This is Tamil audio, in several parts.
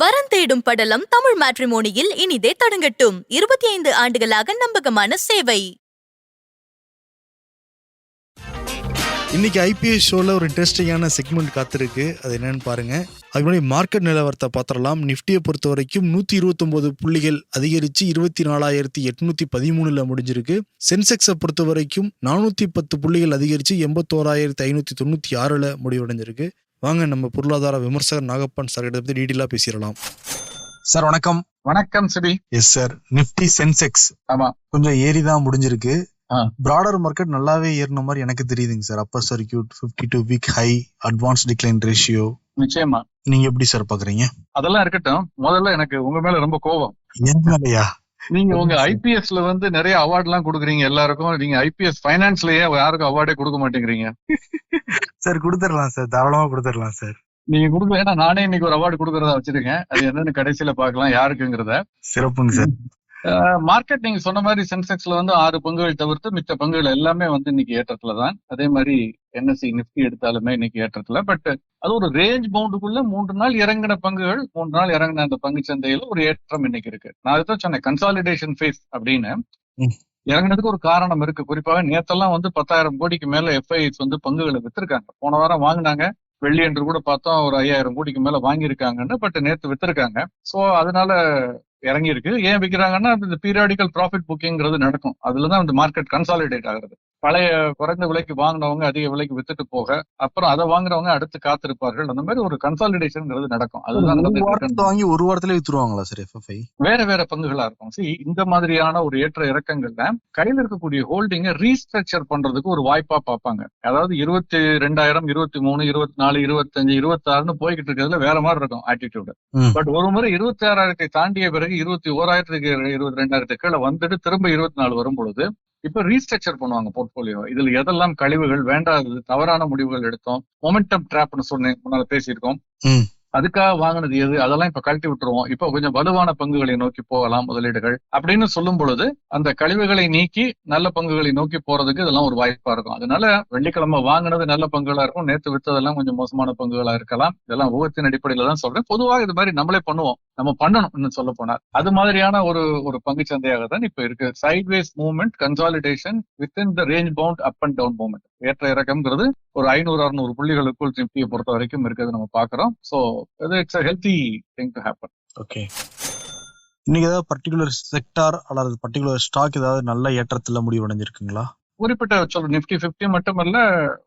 வரன் தேடும் படலம் தமிழ் மேட்ரிமோனியில் இனிதே தொடங்கட்டும். இருபத்தி ஐந்து ஆண்டுகளாக நம்பகமான சேவை. இன்னைக்கு ஐபிஎஸ் ஷோவில் ஒரு இன்ட்ரெஸ்டிங்கான செக்மெண்ட் காத்திருக்கு. அது என்னன்னு பாருங்க. அது முன்னாடி மார்க்கெட் நிலவரத்தை பார்த்துடலாம். நிஃப்டியை பொறுத்த வரைக்கும் நூற்றி இருபத்தொம்போது புள்ளிகள் அதிகரித்து இருபத்தி நாலாயிரத்தி எட்நூற்றி பதிமூணில் முடிஞ்சிருக்கு. சென்செக்ஸை பொறுத்த வரைக்கும் நானூற்றி பத்து புள்ளிகள் அதிகரித்து எண்பத்தோராயிரத்தி ஐநூற்றி தொண்ணூற்றி ஆறில் முடிவடைஞ்சிருக்கு. வாங்க நம்ம பொருளாதார விமர்சகர் நாகப்பன் சார் இதை பற்றி டீட்டெயிலாக பேசிடலாம். சார் வணக்கம். வணக்கம் Sibi. Yes sir Nifty Sensex ஆமா. கொஞ்சம் ஏறி தான் முடிஞ்சிருக்கு. பிராடர் மார்க்கெட் நல்லாவே ஏறின மாதிரி எனக்கு தெரியுதுங்க sir upper circuit fifty two week high advance decline ratio நிச்சயமா. நீங்க எப்படி சார் பாக்குறீங்க? அதெல்லாம் இருக்கட்டும். முதல்ல எனக்கு உங்க மேல ரொம்ப கோபம். ஏன்னாலயா நீங்க உங்க சரி. ஐபிஎஸ்ல வந்து நிறைய அவார்ட் எல்லாம் கொடுக்குறீங்க எல்லாருக்கும். நீங்க ஐபிஎஸ் பைனான்ஸ்லயே யாருக்கும் அவார்டே கொடுக்க மாட்டேங்கிறீங்க. சார் கொடுத்துடலாம் சார். தாராளமா கொடுத்துடலாம் சார். நீங்க கொடுக்கல ஏன்னா நானே இன்னைக்கு ஒரு அவார்டு கொடுக்கறதா வச்சிருக்கேன். அது என்னன்னு கடைசியில பார்க்கலாம் யாருக்குங்கிறத. சிறப்புங்க சார். மார்க்கெட் நீங்க சொன்ன மாதிரி சென்செக்ஸ்ல வந்து ஆறு பங்குகள் தவிர்த்து மித்த பங்குகள் எல்லாமே வந்து இன்னைக்கு ஏற்றத்துல தான். அதே மாதிரி என்எஸ்சி நிப்டி எடுத்தாலுமே இன்னைக்கு ஏற்றத்துல. பட் அது ஒரு ரேஞ்ச் பவுண்டுக்குள்ள மூன்று நாள் இறங்கின பங்குகள் மூன்று நாள் இறங்கின அந்த பங்கு சந்தையில ஒரு ஏற்றம் இன்னைக்கு இருக்கு. நான் அதுதான் சொன்னேன் கன்சாலிடேஷன் ஃபேஸ் அப்படின்னு. இறங்கினதுக்கு ஒரு காரணம் இருக்கு. குறிப்பாக நேத்தெல்லாம் வந்து பத்தாயிரம் கோடிக்கு மேல எஃப்ஐஎஸ் வந்து பங்குகளை வித்திருக்காங்க. போன வாரம் வாங்கினாங்க. வெள்ளி என்று கூட பார்த்தோம். ஒரு ஐயாயிரம் கோடிக்கு மேல வாங்கியிருக்காங்கன்னு பட் நேத்து வித்திருக்காங்க. சோ அதனால இறங்கியிருக்கு. ஏன் விற்கிறாங்கன்னா இந்த பீரியாடிக்கல் ப்ராஃபிட் புக்கிங்கிறது நடக்கும். அதுலதான் இந்த மார்க்கெட் கன்சாலிடேட் ஆகுறது. பழைய குறைந்த விலைக்கு வாங்கினவங்க அதிக விலைக்கு வித்துட்டு போக அப்புறம் அதை வாங்குறவங்க அடுத்து காத்திருப்பார்கள். அந்த மாதிரி ஒரு கன்சாலிடேஷன்ங்கிறது நடக்கும். அதுதான். வாங்கி ஒரு வாரத்திலே வித்துருவாங்களா சார் எஃப்எஃப்ஐ வேற வேற பங்குகளா இருக்கும். See, இந்த மாதிரியான ஒரு ஏற்ற இறக்கங்கள்ல கையில இருக்கக்கூடிய ஹோல்டிங்க ரீஸ்ட்ரக்சர் பண்றதுக்கு ஒரு வாய்ப்பா பார்ப்பாங்க. அதாவது இருபத்தி ரெண்டாயிரம் இருபத்தி மூணு இருபத்தி நாலு இருபத்தஞ்சு இருபத்தாறுன்னு போய்கிட்டு இருக்கிறதுல வேற மாதிரி இருக்கும் ஆட்டிடியூட். பட் ஒரு முறை இருபத்தி ஆறாயிரத்தை தாண்டிய பிறகு இருபத்தி ஓராயிரத்துக்கு இருபத்தி ரெண்டாயிரத்துக்கு கீழே வந்துட்டு திரும்ப இருபத்தி நாலு வரும் பொழுது இப்ப ரீஸ்ட்ரக்சர் பண்ணுவாங்க போர்ட்போலியோ இதுல எதெல்லாம் கழிவுகள் வேண்டாதது தவறான முடிவுகள் எடுத்தோம் மொமெண்டம் ட்ராப்னு சொன்னேன் முன்னால பேசியிருக்கோம். அதுக்காக வாங்கினது எது? அதெல்லாம் இப்ப கழட்டி விட்டுருவோம். இப்ப கொஞ்சம் வலுவான பங்குகளை நோக்கி போகலாம் முதலீடுகள். அப்படின்னு சொல்லும் பொழுது அந்த கழிவுகளை நீக்கி நல்ல பங்குகளை நோக்கி போறதுக்கு இதெல்லாம் ஒரு வாய்ப்பா இருக்கும். அதனால வெள்ளிக்கிழமை வாங்கினது நல்ல பங்குகளா இருக்கும். நேற்று விற்றதெல்லாம் கொஞ்சம் மோசமான பங்குகளா இருக்கலாம். இதெல்லாம் ஊகத்தின் அடிப்படையில தான் சொல்றேன். பொதுவாக இது மாதிரி நம்மளே பண்ணுவோம். நம்ம பண்ணணும் இன்னும் சொல்ல போனால். அது மாதிரியான ஒரு ஒரு பங்கு சந்தையாக தான் இப்ப இருக்கு. Sideways movement consolidation within the range bound up and down movement ஏற்ற இறக்கம்ங்கிறது ஒரு ஐநூறு அறுநூறு புள்ளிகளுக்குள் நிப்டியை பொறுத்த வரைக்கும் இருக்கிறது நம்ம பாக்குறோம் so it's a healthy thing to happen okay இன்னைக்கு ஏதாவது பர்டிகுலர் செக்டார் அல்லது பர்டிகுலர் ஸ்டாக் ஏதாவது நல்ல ஏற்றத்துல முடிவடைஞ்சிருக்குங்களா குறிப்பிட்ட சொல்ற நிப்டி பிப்டி மட்டுமல்ல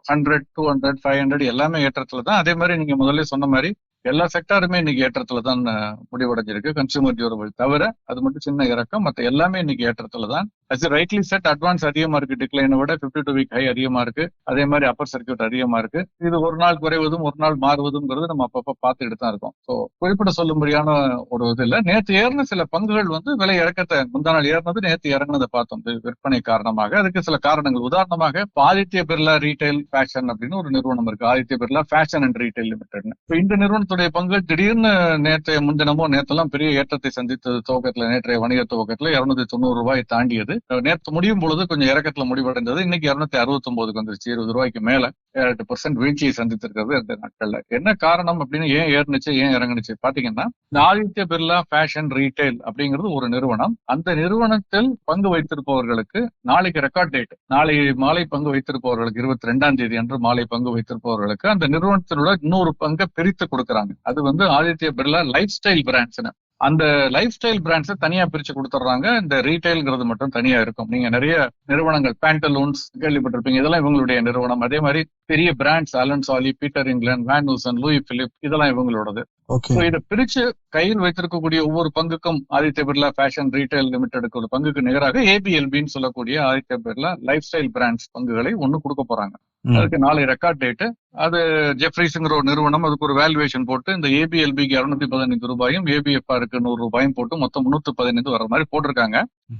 hundred two hundred five hundred எல்லாமே ஏற்றத்துல தான். அதே மாதிரி நீங்க முதல்ல சொன்ன மாதிரி எல்லா செக்டாருமே இன்னைக்கு ஏற்றத்துல தான் முடிவடைஞ்சிருக்கு. கன்சூமர் டியூரபிள் தவிர அது மட்டும் சின்ன இறக்கம். மத்த எல்லாமே இன்னைக்கு ஏற்றத்துல தான் அஸ் ரைட்லி செட் அட்வான்ஸ் அதிகமா இருக்கு டிக்ளைனை விட பிப்டி டூ வீக் ஹை அதிகமா இருக்கு. அதே மாதிரி அப்பர் சர்க்கியூட் அதிகமா இருக்கு. இது ஒரு நாள் குறைவதும் ஒரு நாள் மாறுவதுங்கிறது நம்ம அப்பப்ப பார்த்துட்டு தான் இருக்கோம். ஸோ குறிப்பிட சொல்லும்படியான ஒரு இது இல்லை. நேற்று ஏறின சில பங்குகள் வந்து விலை இறக்கத்தை முந்தா நாள் ஏறினது நேற்று இறங்குனதை பார்த்தோம். விற்பனை காரணமாக. அதுக்கு சில காரணங்கள். உதாரணமாக ஆதித்ய பிர்லா ரீட்டைல் ஃபேஷன் அப்படின்னு ஒரு நிறுவனம் இருக்கு. Aditya Birla fashion and retail லிமிடெட்னு இப்போ இந்த நிறுவனத்துடைய பங்குகள் திடீர்னு நேற்றைய முன்தினமோ நேற்றெல்லாம் பெரிய ஏற்றத்தை சந்தித்தது. துவக்கத்தில் நேற்றைய வணிக துவக்கத்தில் இருநூத்தி தொண்ணூறு ரூபாய் தாண்டியது. நேற்று முடியும் பொழுது கொஞ்சம் இறக்கத்துல முடிவடைந்தது. இன்னைக்கு இருநூத்தி அறுபத்தி ஒன்பதுக்கு வந்துருச்சு. இருபது ரூபாய்க்கு மேல ஏழு எட்டு பர்சன்ட் வீழ்ச்சியை சந்தித்திருக்கிறது இந்த நாட்கள்ல. என்ன காரணம் அப்படின்னு ஏன் ஏறினுச்சு ஏன் இறங்குனுச்சு பாத்தீங்கன்னா ஆதித்ய பிர்லா ஃபேஷன் ரீட்டைல் அப்படிங்கிறது ஒரு நிறுவனம். அந்த நிறுவனத்தில் பங்கு வைத்திருப்பவர்களுக்கு நாளைக்கு ரெக்கார்ட் டேட் நாளை மாலை பங்கு வைத்திருப்பவர்களுக்கு இருபத்தி ரெண்டாம் தேதி அன்று மாலை பங்கு வைத்திருப்பவர்களுக்கு அந்த நிறுவனத்தினோட இன்னொரு பங்கை பிரித்து கொடுக்குறாங்க. அது வந்து Aditya Birla lifestyle brands அந்த லைஃப் ஸ்டைல் பிராண்ட்ஸை தனியா பிரிச்சு கொடுத்துட்றாங்க இந்த ரீட்டைல்ங்கிறது மட்டும் தனியா இருக்கும். நீங்க நிறைய நிறுவனங்கள் பேண்டலூன்ஸ் கேள்விப்பட்டிருப்பீங்க. இதெல்லாம் இவங்களுடைய நிறுவனம். அதே மாதிரி பெரிய brands Allen Solly Peter England Van Heusen Louis Philippe இதெல்லாம் இவங்களோடது. இதை பிரிச்சு கையில் வைத்திருக்கக்கூடிய ஒவ்வொரு பங்குக்கும் ஆதித்ய பிர்லா ஃபேஷன் ரீட்டைல் லிமிடெடுக்கு ஒரு பங்குக்கு நிகராக ஏபிஎல்பின்னு சொல்லக்கூடிய Aditya Birla lifestyle brands பங்குகளை ஒண்ணு கொடுக்க போறாங்க. அதுக்கு நாளை ரெக்கார்ட் டேட் அது ஜெஃப்ரிஸ்ங்கிற ஒரு நிறுவனம் அதுக்கு ஒரு வேல்யூவேஷன் போட்டு இந்த ஏபிஎல்பிக்கு இருநூத்தி பதினைந்து ரூபாயும் ஏபிஎஃப்ஆருக்கு நூறு ரூபாயும் போட்டு மொத்தம் முன்னூத்தி பதினைந்து வர மாதிரி போட்டிருக்காங்க.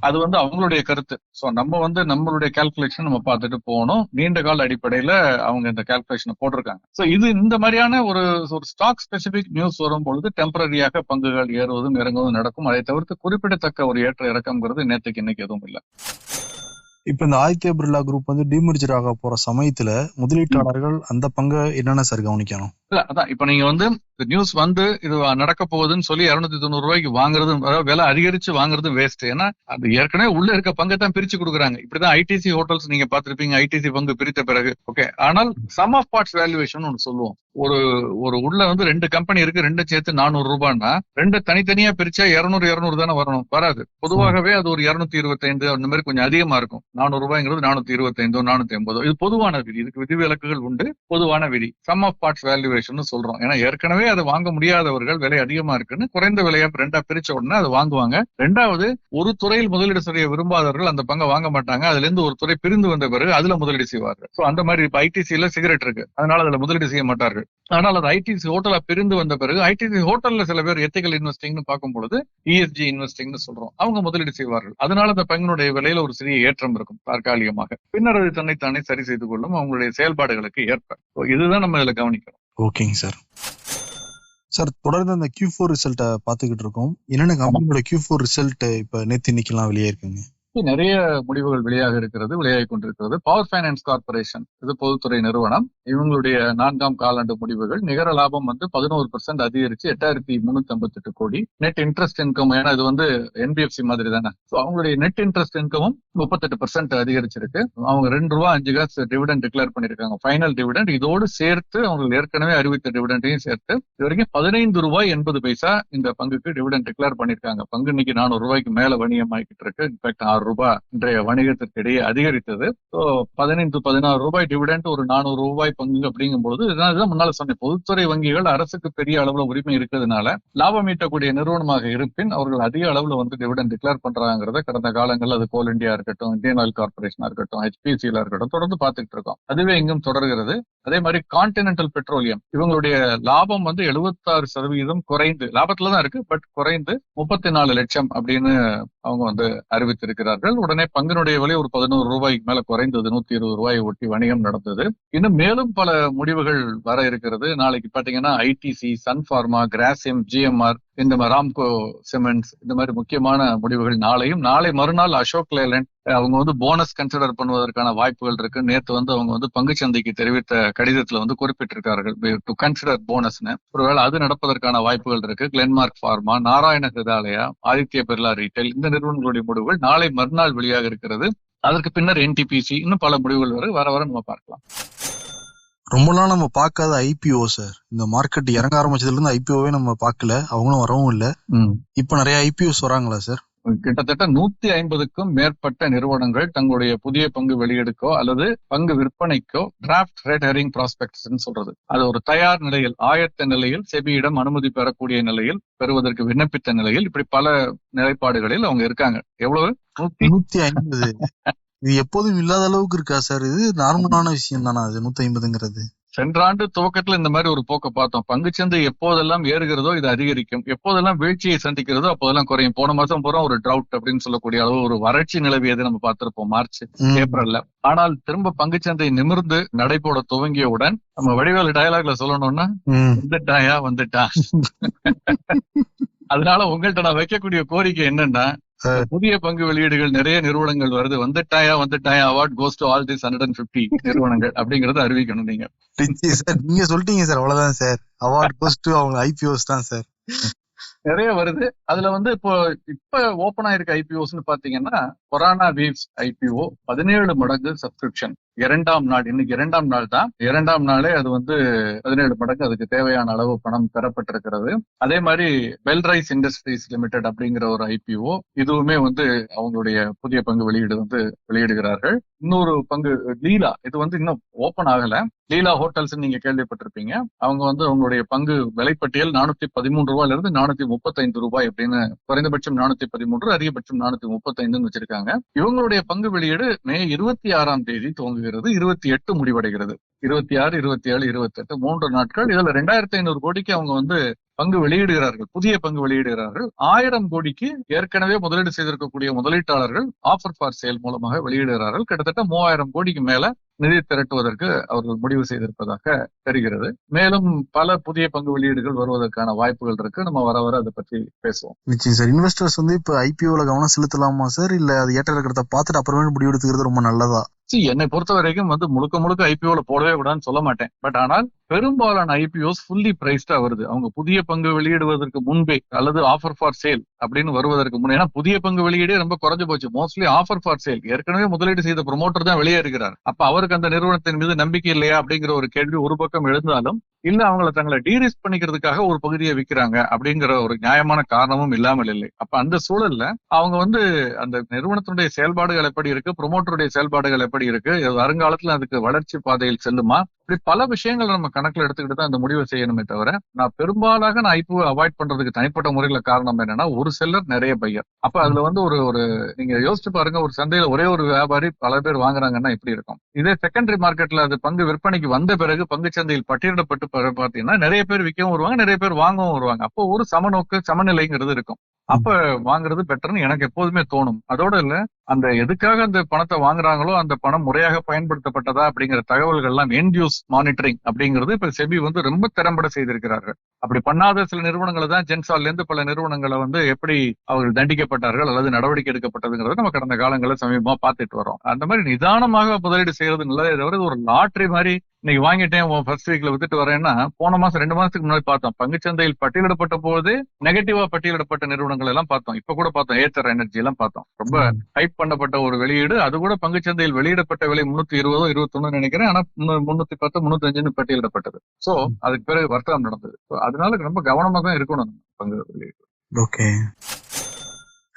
அது வந்து அவங்களுடைய கருத்து. சோ நம்ம வந்து நம்மளுடைய கால்குலேஷன் நம்ம பார்த்துட்டு போகணும். நீண்ட கால அடிப்படையில அவங்க இந்த கால்குலேஷனை போட்டிருக்காங்க. சோ இது இந்த மாதிரியான ஒரு ஒரு ஸ்டாக் ஸ்பெசிபிக் நியூஸ் வரும் பொழுது டெம்பரரியாக பங்குகள் ஏறுவதும் இறங்குவதும் நடக்கும். அதை தவிர்த்து குறிப்பிடத்தக்க ஒரு ஏற்ற இறக்கம்ங்கிறது நேற்றுக்கு இன்னைக்கு எதுவும் இல்லை. இப்ப இந்த ஆதித்ய பிர்லா குரூப் வந்து டிமர்ஜர் ஆக போற சமயத்துல முதலீட்டாளர்கள் அந்த பங்கை என்னென்ன சார் கவனிக்கணும்? இல்ல அதான். இப்ப நீங்க வந்து நியூஸ் வந்து இது நடக்க போகுதுன்னு சொல்லி இருநூத்தி தொண்ணூறு ரூபாய்க்கு வாங்குறது விலை அதிகரிச்சு வாங்குறது வேஸ்ட் ஏன்னா அது ஏற்கனவே உள்ள இருக்க பங்கை தான் பிரிச்சு கொடுக்குறாங்க. இப்படிதான் ஐடிசி ஹோட்டல்ஸ் நீங்க பாத்திருப்பீங்க ஐடிசி பங்கு பிரித்த பிறகு. ஓகே ஆனால் சம் ஆஃப் பார்ட்ஸ் வேல்யூவேஷன் ஒன்று சொல்லுவோம். ஒரு ஒரு உள்ள வந்து ரெண்டு கம்பெனி இருக்கு ரெண்டு சேர்த்து நானூறு ரூபான்னா ரெண்டு தனித்தனியா பிரிச்சா இருநூறு இருநூறு தானே வரணும். வராது. பொதுவாகவே அது ஒரு இருநூத்தி இருபத்தைந்து அந்த மாதிரி கொஞ்சம் அதிகமா இருக்கும். நானூறு ரூபாய்ங்கிறது நானூத்தி இருபத்தைந்தோ நானூத்தி ஐம்பதோ இது பொதுவான விதி. இதுக்கு விதிவிலக்குகள் உண்டு. பொதுவான விதி. சம் ஆஃப் பார்ட்ஸ் வேல்யூவேஷன் சொல்றோம். ஏன்னா ஏற்கனவே அதை வாங்க முடியாதவர்கள் விலை அதிகமா இருக்குன்னு குறைந்த விலையா ரெண்டா பிரிச்ச உடனே அதை வாங்குவாங்க. ரெண்டாவது ஒரு துறையில் முதலீடு செய்ய விரும்பாதவர்கள் அந்த பங்கை வாங்க மாட்டாங்க. அதுல இருந்து ஒரு துறை பிரிந்து வந்த பிறகு அதுல முதலீடு செய்வார்கள். சோ அந்த மாதிரி இப்ப ஐடிசியில சிகரெட் இருக்கு. அதனால அதுல முதலீடு செய்ய மாட்டார்கள். ஆனால் அது ஐடிசி ஹோட்டலா பிரிந்து வந்த பிறகு ஐடிசி ஹோட்டல்ல சில பேர் எத்திக்கல் இன்வெஸ்டிங்னு பார்க்கும் பொழுது இஎஸ்ஜி இன்வெஸ்டிங்னு சொல்றோம். அவங்க முதலீடு செய்வார்கள். அதனால அந்த பங்கினுடைய விலையில ஒரு சிறிய ஏற்றம் இருக்கும் தற்காலிகமாக. பின்னர் அது தன்னைத்தானே சரி செய்து கொள்ளும் அவங்களுடைய செயல்பாடுகளுக்கு ஏற்ப. இதுதான் நம்ம இதுல கவனிக்கணும் ஓகேங்க சார். சார் தொடர்ந்து அந்த கியூ ஃபோர் ரிசல்ட்டை பார்த்துக்கிட்டு இருக்கோம். என்னென்ன கம்பெனியோட கியூ ஃபோர் ரிசல்ட் இப்ப நேற்று இன்னைக்கெல்லாம் வெளியே இருக்குங்க? நிறைய முடிவுகள் வெளியாக இருக்கிறது வெளியாகி கொண்டிருக்கிறது. பவர் ஃபைனான்ஸ் கார்பரேஷன் இது பொதுத்துறை நிறுவனம். இவங்களுடைய நான்காம் காலாண்டு முடிவுகள் நிகர லாபம் வந்து பதினோரு பர்சன்ட் அதிகரிச்சு எட்டாயிரத்தி முன்னூத்தி ஐம்பத்தி எட்டு கோடி. நெட் இன்ட்ரெஸ்ட் இன்கம் ஏன்னா இது வந்து என்பிஎஃப்சி மாதிரி தானே. ஸோ அவங்களுடைய நெட் இன்ட்ரெஸ்ட் இன்கமும் முப்பத்தெட்டு பர்சன்ட் அதிகரிச்சிருக்கு. அவங்க ரெண்டு ரூபா அஞ்சு காசு டிவிடெண்ட் டிக்ளேர் பண்ணிருக்காங்க. ஃபைனல் டிவிடெண்ட் இதோடு சேர்த்து அவங்களுக்கு ஏற்கனவே அறிவித்த டிவிடெண்டையும் சேர்த்து இது வரைக்கும் பதினைந்து ரூபாய் எண்பது பைசா இந்த பங்குக்கு டிவிடெண்ட் டிக்ளேர் பண்ணிருக்காங்க. பங்கு இன்னைக்கு நானூறு ரூபாய்க்கு மேல வணிகம் ஆகிட்டு இருக்கு இன்ஃபேக்ட் ஆறு ரூபாய் இன்றைய வணிகத்திற்கு இடையே அதிகரித்தது. ஸோ பதினைந்து பதினாறு ரூபாய் டிவிடெண்ட் ஒரு நானூறு ரூபாய் பங்கு அப்படிங்கும் பொழுது இதுதான் முன்னால சொன்னேன். பொதுத்துறை வங்கிகள் அரசுக்கு பெரிய அளவுல உரிமை இருக்கிறதுனால லாபம் ஈட்டக்கூடிய நிறுவனமாக இருப்பின் அவர்கள் அதிக அளவுல வந்து டிவிடெண்ட் டிக்ளேர் பண்றாங்கிறத கடந்த காலங்களில் அது கோல் இந்தியா இருக்கட்டும் இந்தியன் ஆயில் கார்பரேஷனா இருக்கட்டும் ஹெச்பிசியில இருக்கட்டும் தொடர்ந்து பார்த்துட்டு இருக்கோம். அதுவே இங்கும் தொடர்கிறது. அதே மாதிரி கான்டினென்டல் பெட்ரோலியம் இவங்களுடைய லாபம் வந்து எழுபத்தாறு சதவீதம் குறைந்து லாபத்துல தான் இருக்கு பட் குறைந்து முப்பத்தி நாலு லட்சம் அப்படின்னு அவங்க வந்து அறிவித்திருக்கிறார் செய்தார்கள் உடனே பங்கினுடைய விலை ஒரு பதினோரு ரூபாய்க்கு மேல குறைந்தது. நூத்தி இருபது ரூபாயை ஒட்டி வணிகம் நடந்தது. இன்னும் மேலும் பல முடிவுகள் வர இருக்கிறது. நாளைக்கு பாத்தீங்கன்னா ITC Sun Pharma Grasim GMR இந்த மாதிரி ராம்கோ சிமெண்ட்ஸ் இந்த மாதிரி முக்கியமான முடிவுகள் நாளையும் நாளை மறுநாள் அசோக் லேலண்ட் அவங்க வந்து போனஸ் கன்சிடர் பண்ணுவதற்கான வாய்ப்புகள் இருக்கு. நேத்து வந்து அவங்க வந்து பங்குச்சந்தைக்கு தெரிவித்த கடிதத்துல வந்து குறிப்பிட்டிருக்கார்கள். டு கன்சிடர் போனஸ்னு ஒருவேளை அது நடப்பதற்கான வாய்ப்புகள் இருக்கு. Glenmark Pharma Narayana Hrudayalaya Aditya Birla retail இந்த நிறுவனங்களுடைய முடிவுகள் நாளை மறுநாள் வெளியாக இருக்கிறது. அதற்கு பின்னர் என்டிபிசி இன்னும் பல முடிவுகள் வர வர நம்ம பார்க்கலாம். ரொம்ப நாள் நம்ம பார்க்காத ஐபிஓ சார் இந்த மார்க்கெட் இறங்க ஆரம்பிச்சதுல இருந்து ஐபிஓவே நம்ம பார்க்கல. அவங்களும் வரவும் இல்ல. இப்ப நிறைய ஐபிஓஸ் வராங்களா சார் கிட்டத்தட்ட நூத்தி ஐம்பதுக்கும் மேற்பட்ட நிறுவனங்கள் தங்களுடைய புதிய பங்கு வெளியெடுக்கோ அல்லது பங்கு விற்பனைக்கோ டிராஃப்ட் ரேட் ஹெரிங் ப்ராஸ்பெக்ட்ஸ் சொல்றது. அது ஒரு தயார் நிலையில் ஆயத்த நிலையில் செபியிடம் அனுமதி பெறக்கூடிய நிலையில் பெறுவதற்கு விண்ணப்பித்த நிலையில் இப்படி பல நிலைப்பாடுகளில் அவங்க இருக்காங்க. எவ்வளவு? நூத்தி ஐம்பது. இது எப்போதும் இல்லாத அளவுக்கு இருக்கா சார்? இது நார்மலான விஷயம் தானே அது நூத்தி ஐம்பதுங்கிறது சென்ற ஆண்டு துவக்கத்துல இந்த மாதிரி ஒரு போக்க பார்த்தோம். பங்குச்சந்தை எப்போதெல்லாம் ஏறுகிறதோ இது அதிகரிக்கும். எப்போதெல்லாம் வீழ்ச்சியை சந்திக்கிறதோ அப்போதெல்லாம் குறையும். போன மாசம் பூரா ஒரு ட்ரவுட் அப்படின்னு சொல்லக்கூடிய அளவு ஒரு வறட்சி நிலவியதை நம்ம பார்த்திருப்போம் மார்ச். ஏப்ரல்ல. ஆனால் திரும்ப பங்குச்சந்தை நிமிர்ந்து நடைபோட துவங்கியவுடன் நம்ம வடிவேலு டயலாக்ல சொல்லணும்னா. வந்துட்டாயா வந்துட்டா? அதனால உங்கள்ட்ட நான் வைக்கக்கூடிய கோரிக்கை என்னன்னா. புதிய பங்கு வெளியீடுகள் நிறைய நிறுவனங்கள் வருது. வந்துட்டாயா வந்துட்டாயா award goes to all this hundred and fifty நிறுவனங்கள் அப்படிங்கறத அறிவிக்கணும் நீங்க. சார் நீங்க சொல்லிட்டீங்க சார். அவ்வளவுதான் சார். அவார்ட் கோஸ் டு அவங்க ஐபிஓஸ் தான் சார். நிறைய வருது. அதுல வந்து இப்போ இப்ப ஓபன் ஆயிருக்க ஐபிஓஸ்னு பாத்தீங்கன்னா கொரோனா வீவ்ஸ் ஐபிஓ பதினேழு மடங்கு சப்ஸ்கிரிப்ஷன் இரண்டாம் நாள் இன்னைக்கு இரண்டாம் நாள் தான். இரண்டாம் நாளே அது வந்து பதினேழு மடங்கு அதுக்கு தேவையான அளவு பணம் பெறப்பட்டிருக்கிறது. அதே மாதிரி பெல்ரைஸ் இண்டஸ்ட்ரீஸ் லிமிடெட் அப்படிங்கிற ஒரு ஐபிஓ இதுவுமே வந்து அவங்களுடைய புதிய பங்கு வெளியீடு வந்து வெளியிடுகிறார்கள். இன்னொரு பங்கு லீலா இது வந்து இன்னும் ஓபன் ஆகல. லீலா ஹோட்டல்ஸ் நீங்க கேள்விப்பட்டிருப்பீங்க. அவங்க வந்து அவங்களுடைய பங்கு விலைப்பட்டியல் நானூத்தி பதிமூன்று ரூபாயில இருந்து நானூத்தி முப்பத்தைந்து ரூபாய் அப்படின்னு குறைந்தபட்சம் நானூத்தி பதிமூன்று அதிகபட்சம் நானூத்தி முப்பத்தைந்துன்னு வச்சிருக்காங்க. இவங்களுடைய பங்கு வெளியீடு மே இருபத்தி ஆறாம் தேதி துவங்குகிறது. இருபத்தி எட்டு முடிவடைகிறது. இருபத்தி ஆறு இருபத்தி ஏழு இருபத்தி எட்டு மூன்று நாட்கள். இதுல ரெண்டாயிரத்தி ஐநூறு கோடிக்கு அவங்க வந்து பங்கு வெளியிடுகிறார்கள். புதிய பங்கு வெளியிடுகிறார்கள். ஆயிரம் கோடிக்கு ஏற்கனவே முதலீடு செய்திருக்கக்கூடிய முதலீட்டாளர்கள் ஆஃபர் ஃபார் சேல் மூலமாக வெளியிடுகிறார்கள். கிட்டத்தட்ட மூவாயிரம் கோடிக்கு மேல நிதி திரட்டுவதற்கு அவர்கள் முடிவு செய்திருப்பதாக தெரிகிறது. மேலும் பல புதிய பங்கு வெளியீடுகள் வருவதற்கான வாய்ப்புகள் இருக்கு. நம்ம வர வர அதை பற்றி பேசுவோம். நிச்சயம் சார். இன்வெஸ்டர்ஸ் வந்து இப்ப ஐபிஓல கவனம் செலுத்தலாமா சார்? இல்ல அது ஏற்ற இருக்கிறத பார்த்துட்டு அப்புறமே முடிவு எடுத்துக்கிறது ரொம்ப நல்லதா? சி என்னை பொறுத்த வரைக்கும் வந்து முழுக்க முழுக்க ஐபிஓல போடவே கூடாதுன்னு சொல்ல மாட்டேன். பட் ஆனால் பெரும்பாலான ஐபிஓஸ் ஃபுல்லி பிரைஸ்டா வருது. அவங்க புதிய பங்கு வெளியிடுவதற்கு முன்பே அல்லது ஆஃபர் ஃபார் சேல் அப்படின்னு வருவதற்கு முன்னே. ஏன்னா புதிய பங்கு வெளியீடே ரொம்ப குறைஞ்சு போச்சு. மோஸ்ட்லி ஆஃபர் ஃபார் சேல் ஏற்கனவே முதலீடு செய்த ப்ரொமோட்டர் தான் வெளியே இருக்கிறார். அப்ப அவருக்கு அந்த நிறுவனத்தின் மீது நம்பிக்கை இல்லையா அப்படிங்கிற ஒரு கேள்வி ஒரு பக்கம் எழுந்தாலும் இல்ல அவங்கள தங்களை டீரிஸ்க் பண்ணிக்கிறதுக்காக ஒரு பகுதியை விற்கிறாங்க அப்படிங்கிற ஒரு நியாயமான காரணமும் இல்லாமல் இல்லை. அப்ப அந்த சூழல்ல அவங்க வந்து அந்த நிறுவனத்தினுடைய செயல்பாடுகள் எப்படி இருக்கு ப்ரொமோட்டருடைய செயல்பாடுகள் எப்படி இருக்கு? வருங்காலத்துல அதுக்கு வளர்ச்சி பாதையில் செல்லுமா? இப்படி பல விஷயங்களை நம்ம கணக்குல எடுத்துக்கிட்டு தான் அந்த முடிவை செய்யணுமே தவிர நான் பெரும்பாலாக நான் ஐபிஓ அவாய்ட் பண்றதுக்கு தனிப்பட்ட முறையில காரணம் என்னன்னா ஒரு செல்லர் நிறைய பையர் அப்ப அதுல வந்து ஒரு ஒரு நீங்க யோசிச்சு பாருங்க ஒரு சந்தையில ஒரே ஒரு வியாபாரி பல பேர் வாங்குறாங்கன்னா எப்படி இருக்கும். இதே செகண்டரி மார்க்கெட்ல அது பங்கு விற்பனைக்கு வந்த பிறகு பங்கு சந்தையில் பட்டியலிடப்பட்டு பிறகு பாத்தீங்கன்னா நிறைய பேர் விற்கவும் வருவாங்க நிறைய பேர் வாங்கவும் வருவாங்க. அப்போ ஒரு சமநோக்கு சமநிலைங்கிறது இருக்கும். அப்ப வாங்குறது பெட்டர்னு எனக்கு எப்போதுமே தோணும். அதோட இல்ல அந்த எதுக்காக அந்த பணத்தை வாங்குறாங்களோ அந்த பணம் முறையாக பயன்படுத்தப்பட்டதா அப்படிங்கிற தகவல்கள் எல்லாம் எண்ட் யூஸ் மானிட்டரிங் அப்படிங்கிறது இப்ப செபி வந்து ரொம்ப திறம்பட செய்திருக்கிறார்கள். அப்படி பண்ணாத சில நிறுவனங்களை தான் ஜென்சால்ல இருந்து பல நிறுவனங்களை வந்து எப்படி அவர்கள் தண்டிக்கப்பட்டார்கள் அல்லது நடவடிக்கை எடுக்கப்பட்டதுங்கிறது நம்ம கடந்த காலங்களில் சமீபமா பார்த்துட்டு வரோம் அந்த மாதிரி நிதானமாக முதலீடு செய்யறது நல்லதே தவிர ஒரு லாட்ரி மாதிரி இன்னைக்கு வாங்கிட்டேன் ஃபர்ஸ்ட் வீக்ல வித்துட்டு வரேன்னா போன மாசம் ரெண்டு மாசத்துக்கு முன்னாடி பார்த்தோம். பங்குச்சந்தையில் பட்டியலிடப்பட்ட போது நெகட்டிவா பட்டியலிடப்பட்ட நிறுவனங்கள் எல்லாம் பார்த்தோம். இப்ப கூட பார்த்தோம் ஏத்தர் எனர்ஜி எல்லாம் பார்த்தோம். ரொம்ப ஹைப் பண்ணப்பட்ட ஒரு வெளியீடு. அது கூட பங்குச்சந்தையில் வெளியிடப்பட்ட விலை முன்னூத்தி இருபதோ இருபத்தொன்னு நினைக்கிறேன். ஆனா முன்னூத்தி பத்து முன்னூத்தி அஞ்சுன்னு பட்டியலிடப்பட்டது சோ அதுக்கு பிறகு வர்த்தகம் நடந்தது. அதனால ரொம்ப கவனமா தான் இருக்கணும் பங்கு வெளியீடு. ஓகே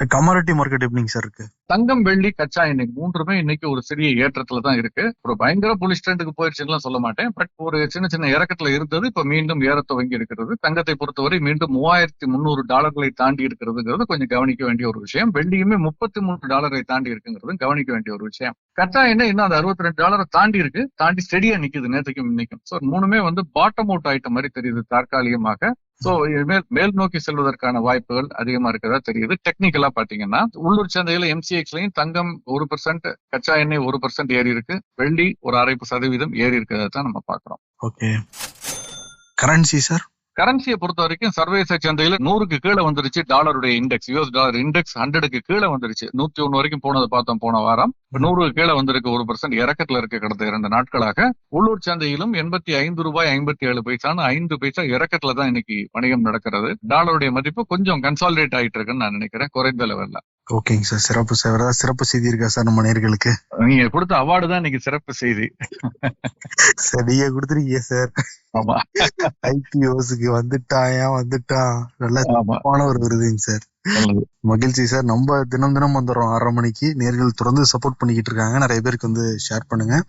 கமாடிட்டி மார்க்கெட் எப்படிங்க சார் இருக்கு? தங்கம் வெள்ளி கச்சா எண்ணெய் மூன்றுமே இன்னைக்கு ஒரு சிறிய ஏற்றத்துல தான் இருக்கு. ஒரு பயங்கர புலிஷ் ட்ரெண்டுக்கு போயிடுச்சுன்னு சொல்ல மாட்டேன். பட் ஒரு சின்ன சின்ன இறக்கத்துல இருந்தது இப்ப மீண்டும் ஏற துவங்கி இருக்கிறது. தங்கத்தை பொறுத்தவரை மீண்டும் மூவாயிரத்தி முந்நூறு டாலர்களை தாண்டி இருக்கிறதுங்கிறது கொஞ்சம் கவனிக்க வேண்டிய ஒரு விஷயம். வெள்ளியுமே முப்பத்தி மூணு டாலரை தாண்டி இருக்குங்கிறது கவனிக்க வேண்டிய ஒரு விஷயம். கச்சா எண்ணெய் இன்னும் அந்த அறுபத்தி ரெண்டு டாலரை தாண்டி இருக்கு. தாண்டி ஸ்டெடியா நிக்குது நேற்றுக்கும் இன்னைக்கும். ஸோ மூணுமே வந்து பாட்டம் அவுட் ஆயிட்ட மாதிரி தெரியுது தற்காலிகமாக. சோ மேல் மேல் நோக்கி செல்வதற்கான வாய்ப்புகள் அதிகமா இருக்கிறதா தெரியுது. டெக்னிக்கலா பாத்தீங்கன்னா உள்ளூர் சந்தையில எம்சிஎக்ஸ்லயும் தங்கம் ஒரு பர்சன்ட் கச்சா எண்ணெய் ஒரு பர்சன்ட் ஏறி இருக்கு. வெள்ளி ஒரு அரை சதவீதம் ஏறி இருக்கிறதா தான் நம்ம பாக்குறோம் ஓகே கரன்சி சார் கரன்சியை பொறுத்த வரைக்கும் சர்வதேச சந்தையில நூறுக்கு கீழே வந்துருச்சு டாலருடைய இண்டெக்ஸ் யூஎஸ் டாலர் இண்டெக்ஸ் ஹண்ட்ரடுக்கு கீழே வந்துருச்சு. நூத்தி ஒன்னு வரைக்கும் போனதை பார்த்தோம் போன வாரம். நூறுக்கு கீழே வந்திருக்கு ஒரு பர்சன்ட் இறக்கத்துல இருக்க கடந்த இரண்டு நாட்களாக. உள்ளூர் சந்தையிலும் எண்பத்தி ஐந்து ரூபாய் ஐம்பத்தி ஏழு பைசான்னு ஐந்து பைசா இறக்கத்துல தான் இன்னைக்கு வணிகம் நடக்கிறது. டாலருடைய மதிப்பு கொஞ்சம் கன்சாலிடேட் ஆயிட்டு இருக்குன்னு நான் நினைக்கிறேன். குறைந்த லெவல்ல ஓகேங்க சார். சிறப்பு சார். வேற சிறப்பு செய்தி இருக்கா சார் நம்ம நேர்களுக்கு? நீங்க கொடுத்த அவார்டு தான் இன்னைக்கு சிறப்பு செய்தி. சார் நீங்க கொடுத்துருக்கீங்க சார். ஆமா. ஐபிஓஸுக்கு வந்துட்டான் வந்துட்டான்? நல்ல சிறப்பான ஒரு விருதுங்க சார். மகிழ்ச்சி சார். நம்ம தினம் தினம் வந்துடுறோம் ஆறரை மணிக்கு. நேர்கள் தொடர்ந்து சப்போர்ட் பண்ணிக்கிட்டு இருக்காங்க. நிறைய பேருக்கு வந்து ஷேர் பண்ணுங்க.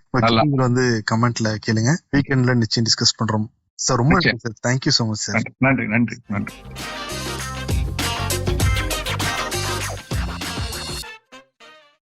வந்து கமெண்ட்ல கேளுங்க. வீக்கெண்ட்ல நிச்சயம் டிஸ்கஸ் பண்றோம். சார் ரொம்ப நன்றி sir. Thank you so much sir நன்றி நன்றி நன்றி.